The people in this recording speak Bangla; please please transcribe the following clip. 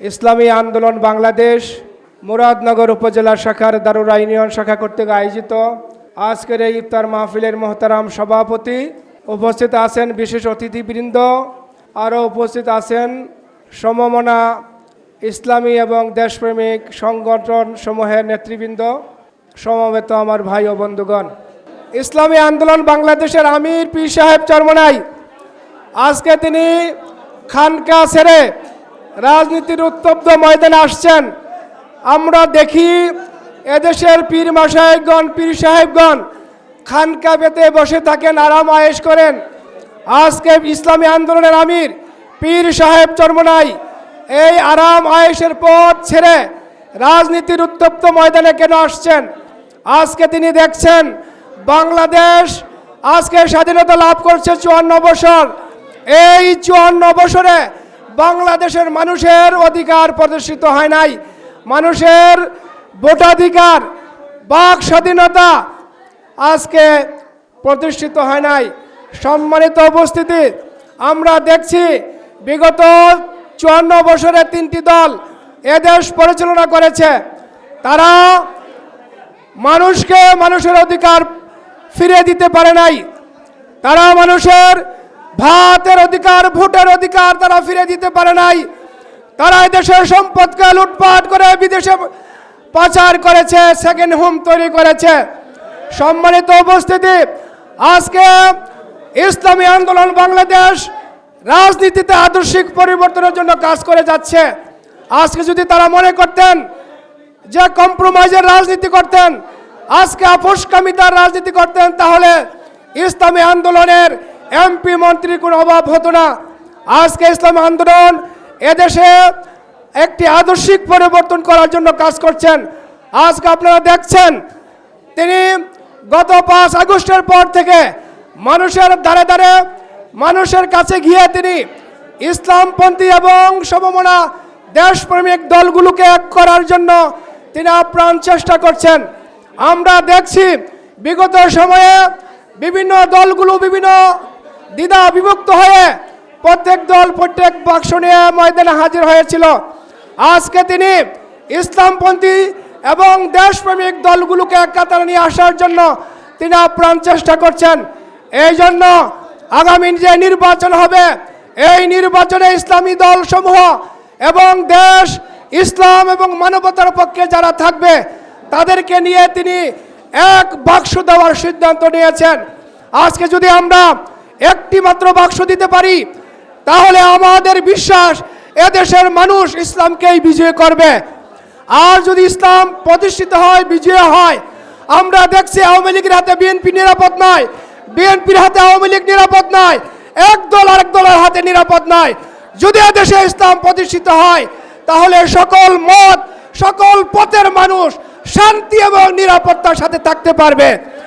ইসলামী আন্দোলন বাংলাদেশ মুরাদনগর উপজেলা শাখার দারুরা ইউনিয়ন শাখা কর্তৃক আয়োজিত। আজকের এই ইফতার মাহফিলের মোহতারাম সভাপতি উপস্থিত আছেন বিশেষ অতিথিবৃন্দ। আরও উপস্থিত আছেন সমমনা ইসলামী এবং দেশপ্রেমিক সংগঠন সমূহের নেতৃবৃন্দ, সমবেত আমার ভাই ও বন্ধুগণ। ইসলামী আন্দোলন বাংলাদেশের আমির পি সাহেব চরমনাই। আজকে তিনি খানকা ছেড়ে রাজনীতির উত্তপ্ত ময়দানে আসছেন। আমরা দেখি এদেশের পীর মাসাহেবগণ পীর সাহেবগণ খানকা পেতে বসে থাকেন, আরাম আয়েশ করেন। আজকে ইসলামী আন্দোলনের আমির, পীর সাহেব চরমনাই। এই আরাম আয়েশের পথ ছেড়ে রাজনীতির উত্তপ্ত ময়দানে কেন আসছেন? আজকে তিনি দেখছেন বাংলাদেশ আজকে স্বাধীনতা লাভ করছে চুয়ান্ন বছর। এই চুয়ান্ন বছরে বাংলাদেশের মানুষের অধিকার প্রদর্শিত হয় নাই। মানুষের ভোটাধিকার, বাক স্বাধীনতা আজকে প্রতিষ্ঠিত হয় নাই। সম্মানিত উপস্থিতি, আমরা দেখছি বিগত চুয়ান্ন বছরে তিনটি দল এদেশ পরিচালনা করেছে। তারা মানুষকে মানুষের অধিকার ফিরিয়ে দিতে পারে নাই। তারা মানুষের ভাতের অধিকার, ভোটের অধিকার তারা ফিরে দিতে পারে নাই। তারা দেশের সম্পদকে লুটপাট করে বিদেশে পাচার করেছে সেকেন্ড হোম তৈরি করেছে। সম্মানিত উপস্থিতি, আজকে ইসলামী আন্দোলন বাংলাদেশ রাজনীতিতে আদর্শিক পরিবর্তনের জন্য কাজ করে যাচ্ছে। আজকে যদি তারা মনে করতেন যে কম্প্রোমাইজের রাজনীতি করতেন, আজকে আপোষকামিতার রাজনীতি করতেন, তাহলে ইসলামী আন্দোলনের এমপি মন্ত্রীর কোনো অভাব হতো না। আজকে ইসলাম আন্দোলন এদেশে একটি আদর্শিক পরিবর্তন করার জন্য কাজ করছেন। আজকে আপনারা দেখছেন, তিনি গত পাঁচ আগস্টের পর থেকে মানুষের দ্বারে দ্বারে মানুষের কাছে গিয়ে তিনি ইসলামপন্থী এবং সমমনা দেশপ্রেমিক দলগুলোকে এক করার জন্য তিনি আপ্রাণ চেষ্টা করছেন। আমরা দেখছি, বিগত সময়ে বিভিন্ন দলগুলো বিভিন্ন দ্বিধা বিভক্ত হয়ে প্রত্যেক দল, প্রত্যেক বাক্স নিয়ে ময়দানে হাজির হয়েছিল। আজকে তিনি ইসলামপন্থী এবং দেশপ্রেমিক দলগুলোকে এক কাতারে নিয়ে আসার জন্য তিনি আপ্রাণ চেষ্টা করছেন। এই জন্য আগামী যে নির্বাচন হবে, এই নির্বাচনে ইসলামী দল সমূহ এবং দেশ, ইসলাম এবং মানবতার পক্ষে যারা থাকবে, তাদেরকে নিয়ে তিনি এক বাক্স দেওয়ার সিদ্ধান্ত নিয়েছেন। আজকে যদি আমরা একটি মাত্র বাক্স দিতে পারি, তাহলে আমাদের বিশ্বাস এদেশের মানুষ ইসলামকেই বিজয় করবে। আর যদি ইসলাম প্রতিষ্ঠিত হয়, বিজয় হয়, আমরা দেখছি আওয়ামী লীগের হাতে বিএনপি নিরাপদ নয়, বিএনপির হাতে আওয়ামী লীগ নিরাপদ নয়, এক দল আরেক দলের হাতে নিরাপদ নয়। যদি দেশে ইসলাম প্রতিষ্ঠিত হয়, তাহলে সকল মত, সকল পথের মানুষ শান্তি এবং নিরাপত্তার সাথে থাকতে পারবে।